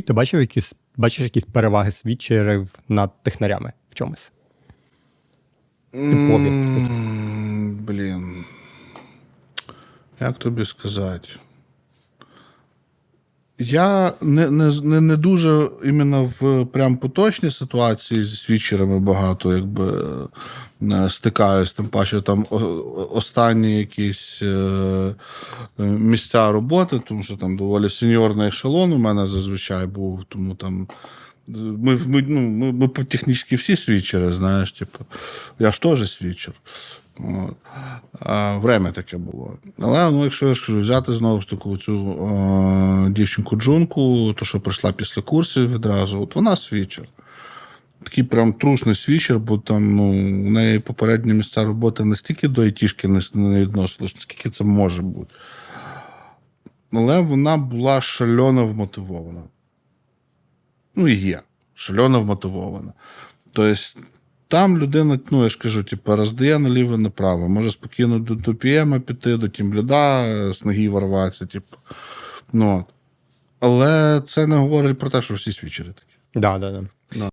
Ти бачив якісь, бачиш якісь переваги свічерів над технарями в чомусь? Типові. Блін. Як тобі сказати? Я не, не, не, дуже іменно в прям поточній ситуації зі свічерами багато якби е, стикаюсь, тим паче там останні якісь е, е, місця роботи, тому що там доволі сеньорний ешелон у мене зазвичай був, тому там. Ми, ми, ну, ми, ми технічно всі свічери, знаєш, типу, я ж теж свічер. А, время таке було. Але ну, якщо я ж взяти знову ж таки цю е, дівчинку Джунку, то що прийшла після курсів відразу, от вона свічер. Такий прям трушний свічер, бо там ну, у неї попередні місця роботи настільки до айтішки не, відносилось, наскільки це може бути. Але вона була шальоно вмотивована. Ну, і є. Шальоно вмотивована. Тобто, там людина, ну я ж кажу, типу, роздає наліво направо. Може спокійно до, до PM піти, до тімбліда, з ноги ворватися, типу. Ну. Але це не говорить про те, що всі свічери такі. Да, да, да.